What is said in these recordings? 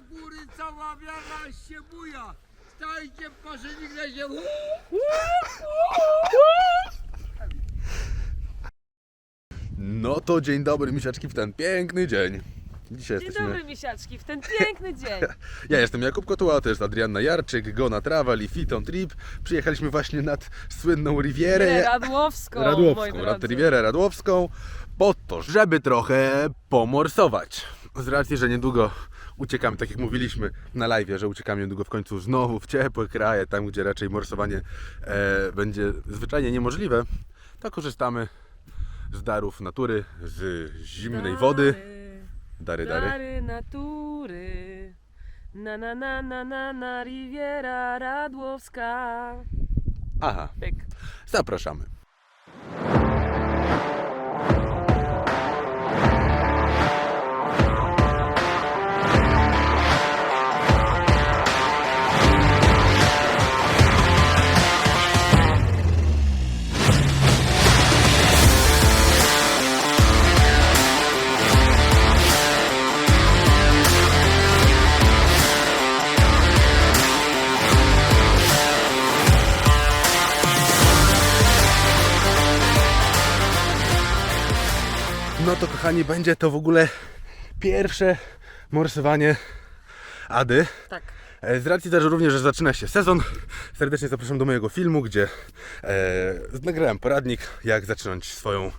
do góry, cała wiara się buja. Stajcie w na się. No to dzień dobry, misiaczki, w ten piękny dzień. Dzisiaj Dzień jesteśmy... dobry misiaczki, w ten piękny dzień. Ja jestem Jakub Kotuła, to jest Adrianna Jarczyk, Gona Travel i Fiton Trip. Przyjechaliśmy właśnie nad słynną Rivierę. Radłowską, moi Radłowską, drodzy. Rad Rivierę Radłowską, po to, żeby trochę pomorsować. Z racji, że niedługo uciekamy, tak jak mówiliśmy na live, że uciekamy niedługo w końcu znowu w ciepłe kraje, tam gdzie raczej morsowanie e, będzie zwyczajnie niemożliwe, to korzystamy z darów natury, z zimnej wody. Dary, dary. Dary natury. Na na na na na na Riviera Radłowska. Aha, Pyk. zapraszamy. No to kochani, będzie to w ogóle pierwsze morsowanie Ady. Tak. E, Z racji też również, że zaczyna się sezon, serdecznie zapraszam do mojego filmu, gdzie e, nagrałem poradnik, jak zacząć swoją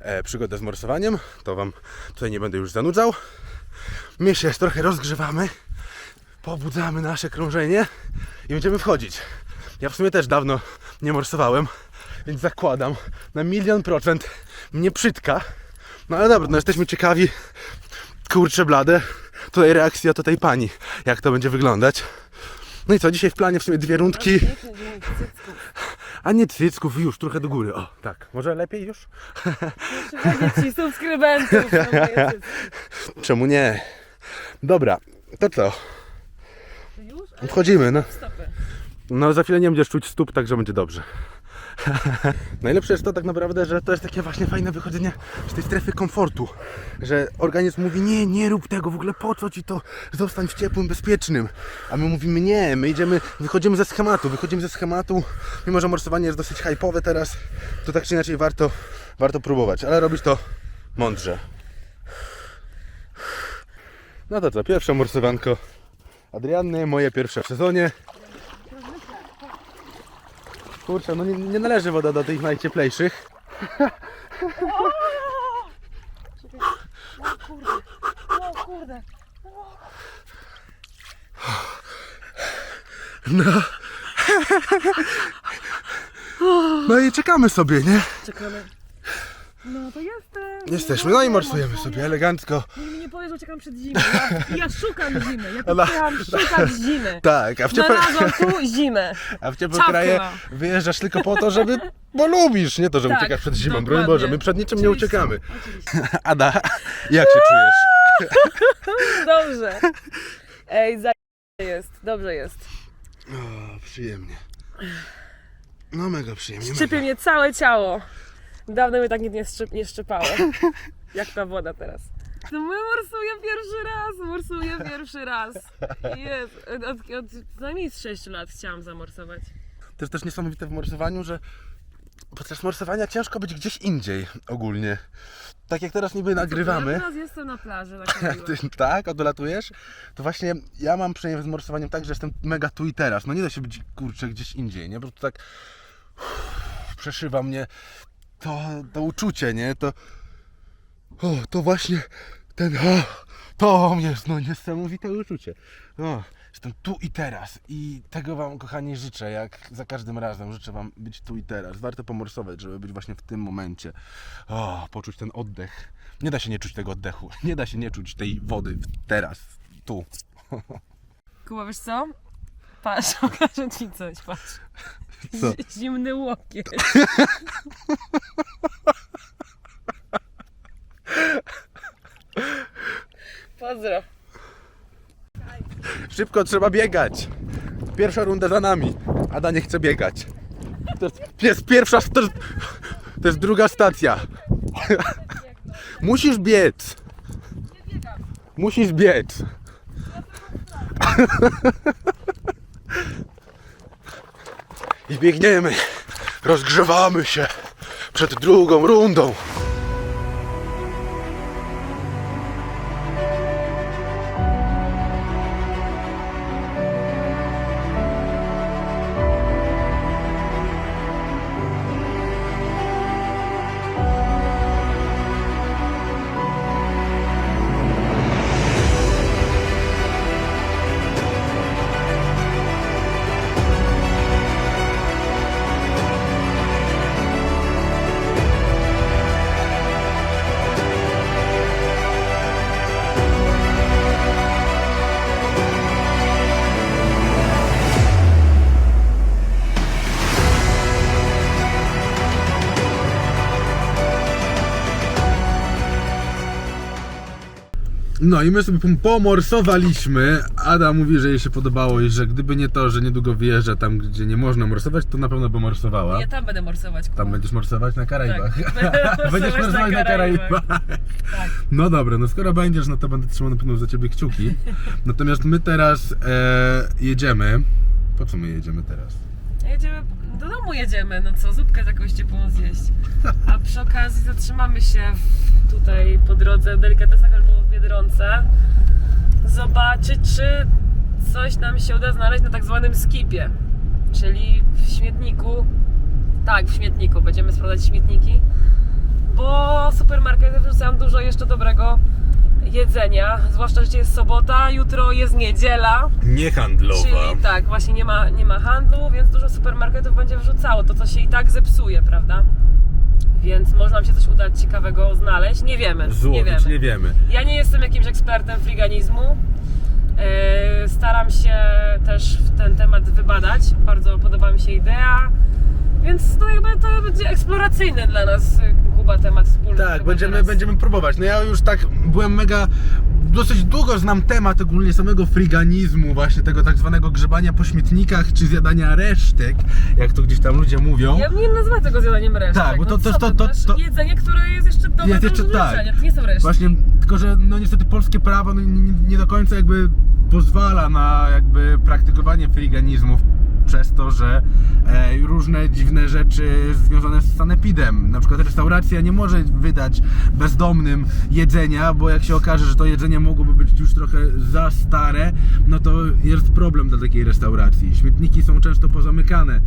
e, przygodę z morsowaniem. To Wam tutaj nie będę już zanudzał. My się trochę rozgrzewamy, pobudzamy nasze krążenie i będziemy wchodzić. Ja w sumie też dawno nie morsowałem, więc zakładam na milion procent mnie przytka. No ale dobra, no jesteśmy ciekawi, kurczę blade, tutaj reakcja to tej pani, jak to będzie wyglądać. No i co, dzisiaj w planie w sumie dwie rundki, cycków. a nie cycków, już trochę do góry, o tak, może lepiej już? Przychodzi ci subskrybentów. cycki. Czemu nie? Dobra, to co, wchodzimy, no. No za chwilę nie będziesz czuć stóp, także będzie dobrze. Najlepsze jest to tak naprawdę, że to jest takie właśnie fajne wychodzenie z tej strefy komfortu. Że organizm mówi, nie, nie rób tego, w ogóle po co ci to, zostań w ciepłym, bezpiecznym. A my mówimy, nie, my idziemy, wychodzimy ze schematu, wychodzimy ze schematu, mimo że morsowanie jest dosyć hype'owe teraz, to tak czy inaczej warto, warto próbować, ale robić to mądrze. No to co, pierwsze morsowanko Adrianny, moje pierwsze w sezonie. Kurczę, no nie, nie należy woda do tych najcieplejszych. O kurde. O kurde. No. No i czekamy sobie, nie? Czekamy. No to jestem. Jesteśmy, no i morsujemy sobie elegancko. Nie, mi nie powiesz, że czekam przed zimą. Ja, ja szukam zimy. Ja Ona- szukać zimy. Tak, a w ciepłe, Znalazłam tu zimę. a w ciepłe kraje wyjeżdżasz tylko po to, żeby, bo lubisz, nie to, że Tak, uciekasz przed zimą, broń dokładnie. Boże, my przed niczym nie Oczywiście, uciekamy. Oczywiście. Ada, jak się czujesz? Dobrze. Ej, za jest. Dobrze jest. O, przyjemnie. No mega przyjemnie. Szczypie mnie całe ciało. Dawno mnie tak nic nie, szczyp, nie szczypało. Jak ta woda teraz. No my morsuję pierwszy raz, morsuję pierwszy raz. Jest. Od, od, od najmniej z 6 lat chciałam zamorsować. To jest też niesamowite w morsowaniu, że podczas morsowania ciężko być gdzieś indziej ogólnie. Tak jak teraz niby Ja nagrywamy. teraz jestem na plaży, tak. Ty, tak, odlatujesz? To właśnie ja mam przynajmniej z morsowaniem tak, że jestem mega tu i teraz. No nie da się być kurczę gdzieś indziej, nie? Po prostu tak uff, przeszywa mnie to, to uczucie, nie? To o, to właśnie ten o, to jest no niesamowite uczucie. O, jestem tu i teraz i tego Wam kochani życzę, jak za każdym razem życzę Wam być tu i teraz. Warto pomorsować, żeby być właśnie w tym momencie. O, poczuć ten oddech. Nie da się nie czuć tego oddechu. Nie da się nie czuć tej wody teraz, tu. Kuba, wiesz co? Patrz, pokażę ci coś, patrz. Co? Zi- Zimny łokieć. Pozdro. Szybko trzeba biegać. Pierwsza runda za nami. Ada nie chce biegać. To jest, jest pierwsza, to jest, to jest druga stacja. Musisz biec. Musisz biec. I biegniemy. Rozgrzewamy się przed drugą rundą. No i my sobie pom- pomorsowaliśmy. Ada mówi, że jej się podobało i że gdyby nie to, że niedługo wyjeżdża tam, gdzie nie można morsować, to na pewno by morsowała. Ja tam będę morsować. Tam Kuba. będziesz morsować na Karaibach. Tak. będziesz Morsować na na Karaibach. Karaibach. Tak. No dobra, no skoro będziesz, no to będę trzymał na pewno za ciebie kciuki. Natomiast my teraz e, jedziemy. Po co my jedziemy teraz? Jedziemy, do domu jedziemy, no co, zupkę jakąś ciepłą zjeść. A przy okazji zatrzymamy się w, tutaj po drodze w delikatesach albo Biedronce. Zobaczyć, czy coś nam się uda znaleźć na tak zwanym skipie. Czyli w śmietniku. Tak, w śmietniku. Będziemy sprawdzać śmietniki. Bo supermarkety wrzucają dużo jeszcze dobrego jedzenia. Zwłaszcza, że dzisiaj jest sobota, jutro jest niedziela. Niehandlowa. Czyli tak, właśnie nie ma, nie ma handlu, więc dużo supermarketów będzie wrzucało to, co się i tak zepsuje, prawda? Więc może nam się coś udać ciekawego znaleźć. Nie wiemy. nie Złowić, wiemy. nie wiemy. Ja nie jestem jakimś ekspertem friganizmu. Yy, Staram się też w ten temat wybadać. Bardzo podoba mi się idea. Więc to jakby to będzie eksploracyjny dla nas Kuba temat wspólny. Tak, chyba będziemy, teraz. będziemy próbować. No ja już tak byłem mega. Dosyć długo znam temat ogólnie samego friganizmu, właśnie tego tak zwanego grzebania po śmietnikach czy zjadania resztek, jak to gdzieś tam ludzie mówią. Ja bym nie nazwała tego zjadaniem resztek. Tak, bo to- no to- to- to- to- jedzenie, które jest jeszcze dobre Jest do jeszcze- tak. wyrzucenia, to nie są resztki. Właśnie, tylko że no niestety polskie prawo no, nie, nie do końca jakby pozwala na jakby praktykowanie friganizmów przez to, że e, różne dziwne rzeczy związane z sanepidem. Na przykład restauracja nie może wydać bezdomnym jedzenia, bo jak się okaże, że to jedzenie mogłoby być już trochę za stare, no to jest problem dla takiej restauracji. Śmietniki są często pozamykane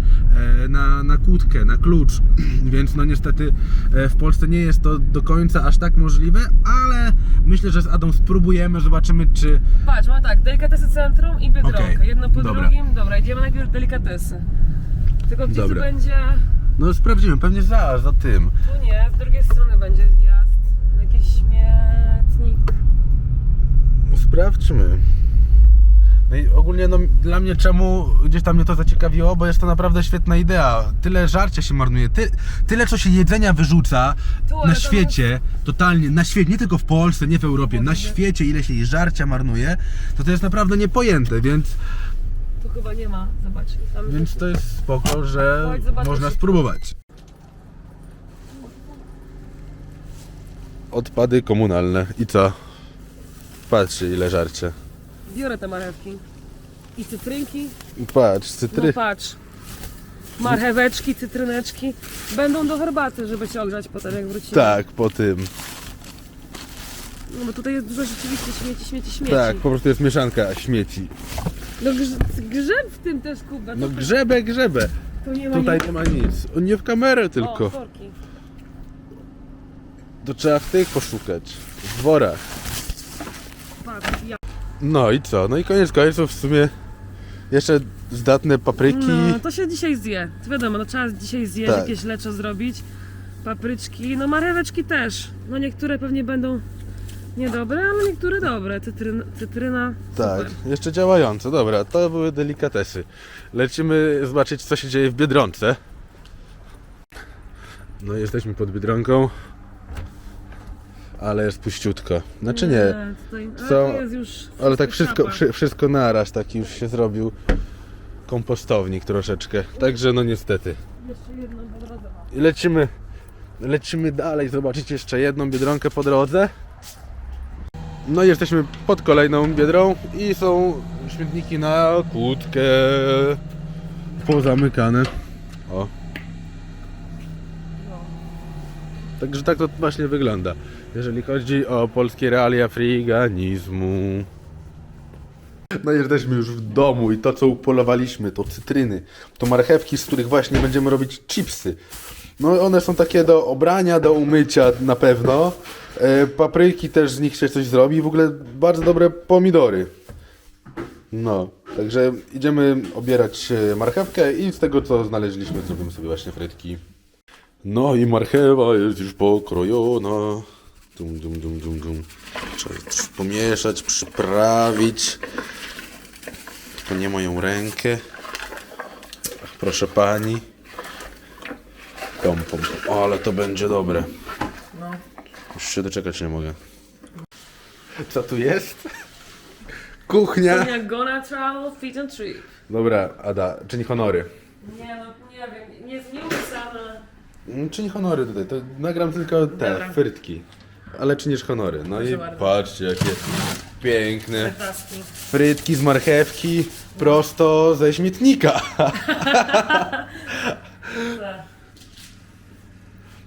e, na, na kłódkę, na klucz, więc no niestety e, w Polsce nie jest to do końca aż tak możliwe, ale myślę, że z Adą spróbujemy, zobaczymy czy Patrz, mamy tak, delikatesy centrum i Biedronka. Okej, Jedno po dobra. drugim. Dobra, idziemy najpierw delikatesy. Tylko gdzie Dobra. to będzie... no sprawdzimy, pewnie za, za tym. Tu nie, z drugiej strony będzie zjazd. Jakiś śmietnik. Sprawdźmy. No i ogólnie no, dla mnie czemu gdzieś tam mnie to zaciekawiło, bo jest to naprawdę świetna idea. Tyle żarcia się marnuje, ty, tyle co się jedzenia wyrzuca Tu, ale na to świecie, totalnie, na świecie, nie tylko w Polsce, nie w Europie, na świecie ile się jej żarcia marnuje, to to jest naprawdę niepojęte, więc, Tu chyba nie ma, zobacz. Tam więc to jest spoko, że Chodź, można się. spróbować. Odpady komunalne i co? Patrzcie ile żarcia. Biorę te marewki. I cytrynki. Patrz, cytry. No patrz. Marcheweczki, cytryneczki. Będą do herbaty, żeby się ogrzać potem jak wrócimy. Tak, po tym. No bo tutaj jest dużo rzeczywiście śmieci, śmieci, śmieci. Tak, po prostu jest mieszanka śmieci. No grz grzeb w tym też, Kuba. No grzebę, grzebę. Tu nie ma Tutaj nic. nie ma nic. O, Nie w kamerę O, tylko. worki. To trzeba w tych poszukać. W worach. Patrz, ja. No i co? No i koniec końców w sumie jeszcze zdatne papryki. No, to się dzisiaj zje. To wiadomo, no trzeba dzisiaj zjeść, Tak. jakieś leczo zrobić. Papryczki, no mareweczki też. No niektóre pewnie będą niedobre, ale niektóre dobre. Cytryn, cytryna, Tak, super. jeszcze działające. Dobra, to były delikatesy. Lecimy zobaczyć, co się dzieje w Biedronce. No jesteśmy pod Biedronką. Ale jest puściutko. Znaczy nie, Tutaj, ale Są- to jest już ale tak wszystko, wszy, wszystko naraz, taki już się zrobił kompostownik troszeczkę. Także no niestety. Jeszcze jedno po drodze. I lecimy, lecimy dalej, zobaczyć jeszcze jedną Biedronkę po drodze. No i jesteśmy pod kolejną biedrą i są śmietniki na kłódkę pozamykane. O. Także tak to właśnie wygląda, jeżeli chodzi o polskie realia friganizmu. No jesteśmy już w domu i to co upolowaliśmy to cytryny, to marchewki, z których właśnie będziemy robić chipsy. No one są takie do obrania, do umycia na pewno. E, papryki też z nich się coś zrobi. W ogóle bardzo dobre pomidory. No, także idziemy obierać e, marchewkę i z tego co znaleźliśmy zrobimy sobie właśnie frytki. No i marchewa jest już pokrojona. Dum, dum, dum, dum, dum. Trzeba też pomieszać, przyprawić. To nie moją rękę. Ach, Proszę pani. Pom, pom. O, ale to będzie dobre. No. Już się doczekać nie mogę. Co tu jest? Kuchnia. Jak go natural, fit and trip. Dobra, Ada, czyni honory. Nie no, nie wiem, nie jest nieupisane. Mm, Czyń honory tutaj, to nagram tylko te Dobra. frytki. Ale czynisz honory. No Proszę i bardzo. patrzcie jakie piękne Taski. frytki z marchewki prosto ze śmietnika.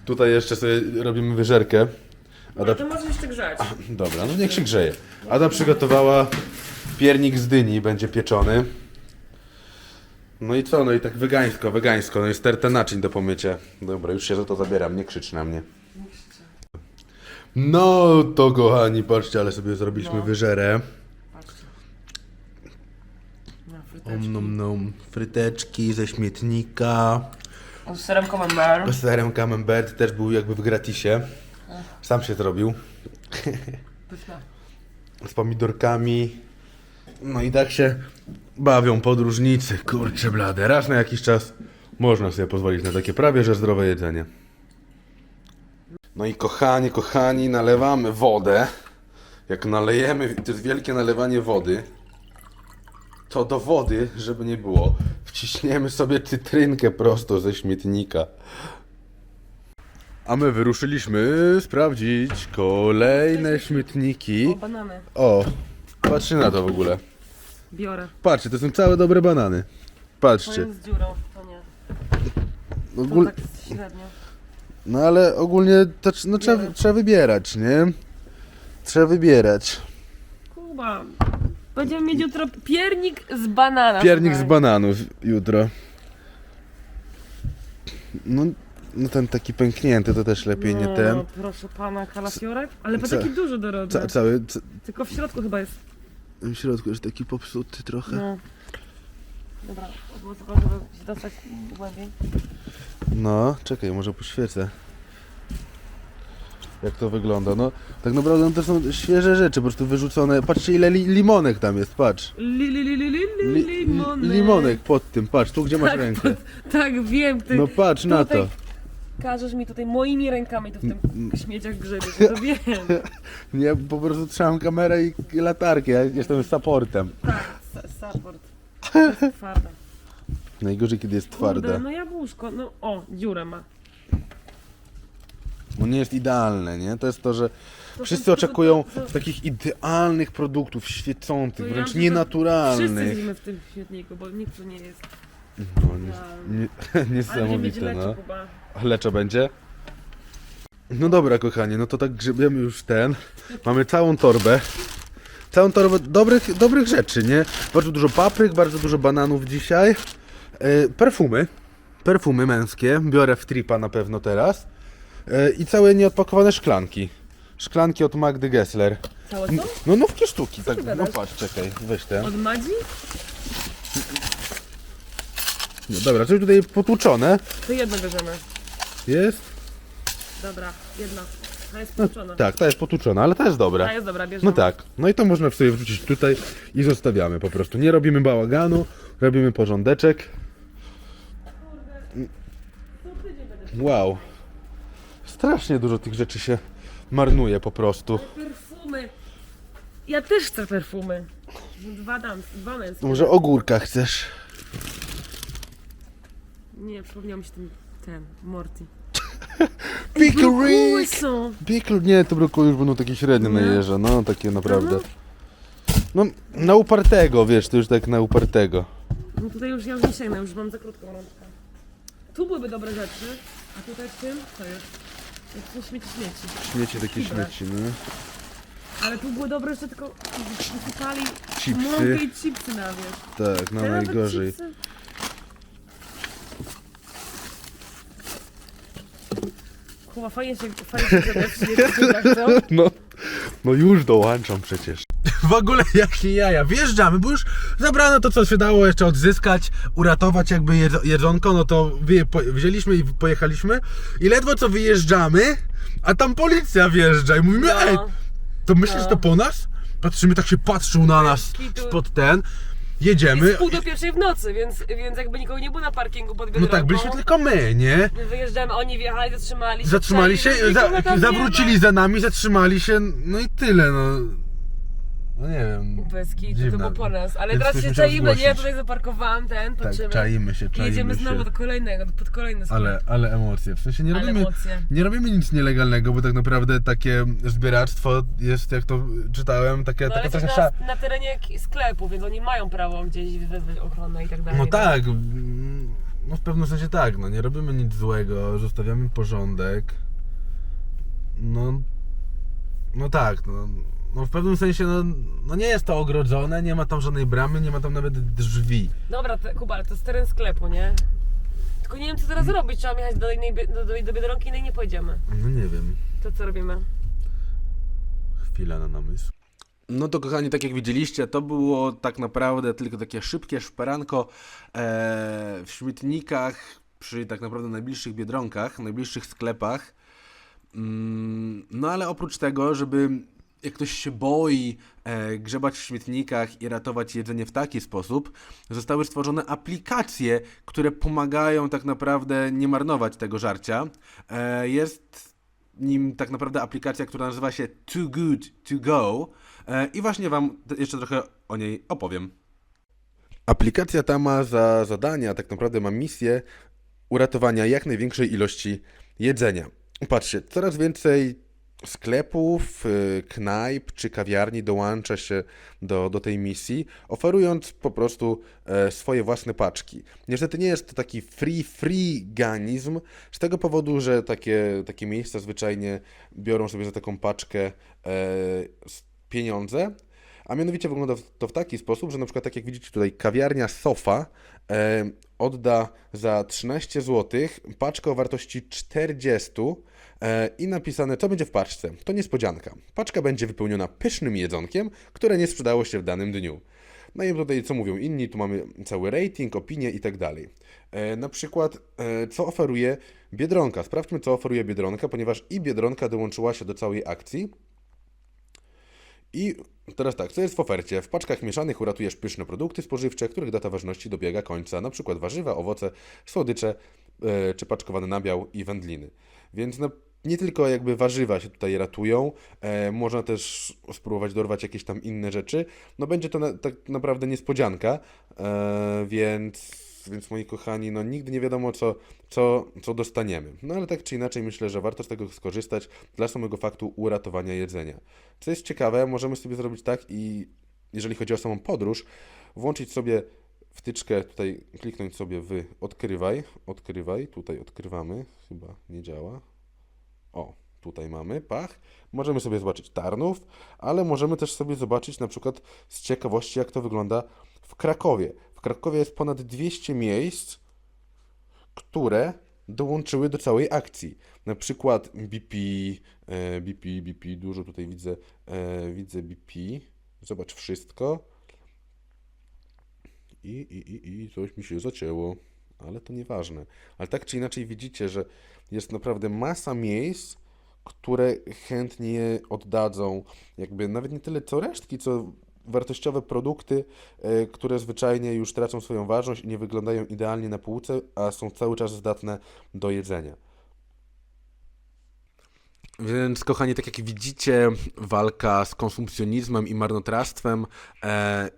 Tutaj jeszcze sobie robimy wyżerkę. No Ada, to może jeszcze grzać. dobra, no niech się grzeje. Ada przygotowała piernik z dyni, będzie pieczony. No i co? No i tak wegańsko, wegańsko. No i stertę naczyń do pomycia. Dobra, już się za to zabieram, nie krzycz na mnie. No to kochani, patrzcie, ale sobie zrobiliśmy No. wyżerę. Patrzcie. Na Om fryteczki. nom nom. Fryteczki ze śmietnika. Z serem camembert. Z serem camembert też był jakby w gratisie. Sam się zrobił. Pyszna. Z pomidorkami. No i tak się bawią podróżnicy. Kurczę blade. Raz na jakiś czas można sobie pozwolić na takie prawie że zdrowe jedzenie. No i kochani, kochani, nalewamy wodę. Jak nalejemy, to jest wielkie nalewanie wody. To do wody, żeby nie było, wciśniemy sobie cytrynkę prosto ze śmietnika. A my wyruszyliśmy sprawdzić kolejne śmietniki. O, banany. O, patrzcie na to w ogóle. Biorę. Patrzcie, to są całe dobre banany. To Patrzcie. jest z dziurą, to nie. To tak średnio. No ale ogólnie to, no, trzeba, trzeba wybierać, nie? Trzeba wybierać. Kuba. Będziemy mieć jutro piernik z banana. Piernik z słuchaj. bananów jutro. No, no ten taki pęknięty to też lepiej nie no, ten. proszę pana, kalafiorek. Ale po Ca- taki duży dorodny. Ca cały ca Tylko w środku chyba jest. w środku jest taki popsuty trochę. No. Dobra, było tylko, żeby się dostać głębiej. No, czekaj, może poświecę. Jak to wygląda? No, tak naprawdę no, to są świeże rzeczy, po prostu wyrzucone. Patrzcie ile li limonek tam jest, patrz. Li, li, li, li, li, Li limonek. limonek pod tym, patrz, tu gdzie masz Tak, rękę. Tak, wiem. Ty No patrz na tutaj to. Każesz mi tutaj moimi rękami tu w tym śmieciach grzebieć. To wiem. Nie, po prostu trzymam kamerę i latarkę, ja jestem supportem. Tak, sa- support. To jest twarde. Najgorzej kiedy jest Kurde, twarde. no jabłuszko, no o, dziurę ma. No nie jest idealne, nie? To jest to, że wszyscy oczekują takich idealnych produktów, świecących, wręcz że Wszyscy nienaturalnych. widzimy w tym świetniku, bo nikt tu nie jest. No, nie, nie, niesamowite, no. Leczo będzie? No dobra, kochanie, no to tak grzebiemy już ten. Mamy całą torbę. Całą torbę dobrych, dobrych rzeczy, nie? Bardzo dużo papryk, bardzo dużo bananów dzisiaj. E, perfumy. Perfumy męskie. Biorę w tripa na pewno teraz. E, I całe nieodpakowane szklanki. Szklanki od Magdy Gessler. Całe N- to? No nówkie sztuki, tak. ty No gadasz? patrz, czekaj, weź ten. Od Madzi? No, dobra, coś tutaj potłuczone. To jedno bierzemy. Jest? Dobra, jedna. Ta jest połączona. Tak, ta jest potłuczona, ale ta jest dobra. Ta jest dobra, bierzemy. No tak, no i to można sobie wrzucić tutaj i zostawiamy po prostu. Nie robimy bałaganu, robimy porządeczek. Wow. Strasznie dużo tych rzeczy się marnuje po prostu. Perfumy. Ja też chcę perfumy. Dwa dam, dwa męskie. Może ogórka chcesz? Nie, przypomniał mi się ten, ten, Morty. Brokuły są. Pickle, nie, te brokuły już będą takie średnie na Nie? jeża, no takie naprawdę. No, na upartego, wiesz, to już tak na upartego. No tutaj już ja już nie sięgnę, już mam za krótką rączkę. Tu byłyby dobre rzeczy, a tutaj w tym co jest? Jak są śmieci śmieci. Śmieci takie Dobre. śmieci, no. Ale tu były dobre rzeczy, tylko wysypali Chipsy. mąkę i chipsy na wierzch. Tak, no nawet najgorzej. chipsy- fajnie się, fajnie się śmieciach, co? No, no już dołączam przecież. W ogóle jakie jaja. Wjeżdżamy, bo już zabrano to, co się dało jeszcze odzyskać, uratować jakby jedz- jedzonko, no to wzięliśmy i pojechaliśmy i ledwo co wyjeżdżamy, a tam policja wjeżdża i mówimy, No. ej, to myślisz, No. że to po nas? Patrzymy, tak się patrzą na nas spod ten, jedziemy. Jest pół do pierwszej w nocy, więc, więc jakby nikogo nie było na parkingu pod No Biedronką. tak, byliśmy tylko my, nie? My wyjeżdżamy, oni wjechali, zatrzymali się. Zatrzymali się, wstali, za, zawrócili za nami, zatrzymali się, no i tyle, no. No nie wiem. Bez kitu, to Dziwne. było po nas. Ale Więc teraz ktoś się musiał czajmy, nie? zgłosić. Tutaj zaparkowałam ten, Tak, patrzymy. czaimy się, I czaimy jedziemy się. znowu do kolejnego, pod kolejny sklep. Ale, ale emocje. W sensie nie Ale robimy, emocje. nie robimy nic nielegalnego, bo tak naprawdę takie zbieractwo jest, jak to czytałem, takie, No ale jesteś trochę sza... na, na terenie sklepu, więc oni mają prawo gdzieś wezwać ochronę i tak dalej. No tak, mm, no w pewnym sensie tak, no nie robimy nic złego, zostawiamy porządek. No, no tak, no, no w pewnym sensie, no, no nie jest to ogrodzone, nie ma tam żadnej bramy, nie ma tam nawet drzwi. Dobra, te, Kuba, ale to jest teren sklepu, nie? Tylko nie wiem co teraz robić, trzeba jechać do innej, bie- do, do, do Biedronki, innej nie pojedziemy. No nie wiem. To co robimy? Chwila na namysł. No to kochani, tak jak widzieliście, to było tak naprawdę tylko takie szybkie szperanko e, w śmietnikach, przy tak naprawdę najbliższych biedronkach, najbliższych sklepach. Mm, no ale oprócz tego, żeby jak ktoś się boi e, grzebać w śmietnikach i ratować jedzenie w taki sposób, zostały stworzone aplikacje, które pomagają tak naprawdę nie marnować tego żarcia. E, jest nim tak naprawdę aplikacja, która nazywa się Too Good To Go e, i właśnie Wam jeszcze trochę o niej opowiem. Aplikacja ta ma za zadania, tak naprawdę ma misję uratowania jak największej ilości jedzenia. Patrzcie, coraz więcej sklepów, y, knajp czy kawiarni dołącza się do, do tej misji, oferując po prostu e, swoje własne paczki. Niestety nie jest to taki free free ganizm, z tego powodu, że takie, takie miejsca zwyczajnie biorą sobie za taką paczkę e, pieniądze, a mianowicie wygląda to w taki sposób, że na przykład tak jak widzicie tutaj kawiarnia Sofa e, odda za 13 zł paczkę o wartości 40 e, i napisane co będzie w paczce. To niespodzianka. Paczka będzie wypełniona pysznym jedzonkiem, które nie sprzedało się w danym dniu. No i tutaj co mówią inni, tu mamy cały rating, opinie i tak dalej. E, na przykład e, co oferuje Biedronka. Sprawdźmy co oferuje Biedronka, ponieważ i Biedronka dołączyła się do całej akcji. I teraz tak, co jest w ofercie? W paczkach mieszanych uratujesz pyszne produkty spożywcze, których data ważności dobiega końca, na przykład warzywa, owoce, słodycze e, czy paczkowany nabiał i wędliny. Więc no, nie tylko jakby warzywa się tutaj ratują, e, można też spróbować dorwać jakieś tam inne rzeczy. No będzie to na, tak naprawdę niespodzianka, e, więc, więc moi kochani, no nigdy nie wiadomo co, co, co dostaniemy. No ale tak czy inaczej myślę, że warto z tego skorzystać dla samego faktu uratowania jedzenia. Co jest ciekawe, możemy sobie zrobić tak i jeżeli chodzi o samą podróż, włączyć sobie wtyczkę, tutaj kliknąć sobie w odkrywaj, odkrywaj, tutaj odkrywamy, chyba nie działa. O, tutaj mamy, pach. Możemy sobie zobaczyć Tarnów, ale możemy też sobie zobaczyć na przykład z ciekawości, jak to wygląda w Krakowie. W Krakowie jest ponad 200 miejsc, które dołączyły do całej akcji. Na przykład BP, e, BP, BP, dużo tutaj widzę, e, widzę BP. Zobacz wszystko. I, i, i, I coś mi się zacięło, ale to nieważne. Ale tak czy inaczej widzicie, że jest naprawdę masa miejsc, które chętnie oddadzą, jakby nawet nie tyle co resztki, co wartościowe produkty, e, które zwyczajnie już tracą swoją ważność i nie wyglądają idealnie na półce, a są cały czas zdatne do jedzenia. Więc, kochani, tak jak widzicie, walka z konsumpcjonizmem i marnotrawstwem e,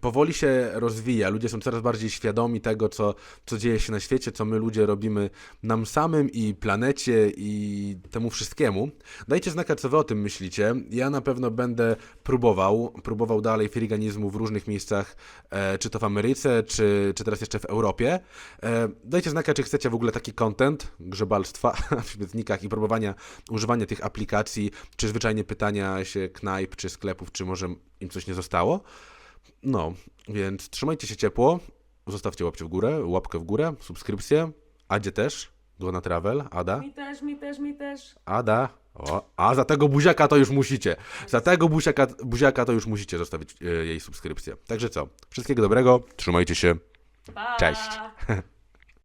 powoli się rozwija. Ludzie są coraz bardziej świadomi tego, co, co dzieje się na świecie, co my ludzie robimy nam samym i planecie i temu wszystkiemu. Dajcie znaka, co wy o tym myślicie. Ja na pewno będę próbował, próbował dalej filiganizmu w różnych miejscach, e, czy to w Ameryce, czy, czy teraz jeszcze w Europie. E, dajcie znaka, czy chcecie w ogóle taki content grzebalstwa w śmietnikach i próbowania używania tych aplikacji, czy zwyczajnie pytania się knajp, czy sklepów, czy może im coś nie zostało. No, więc trzymajcie się ciepło, zostawcie łapcie w górę, łapkę w górę, subskrypcję, Adzie też, go na travel, Ada, Mi też, mi też, mi też. Ada, o, a za tego buziaka to już musicie, za tego buziaka, buziaka to już musicie zostawić e, jej subskrypcję. Także co, wszystkiego dobrego, trzymajcie się, Pa! Cześć.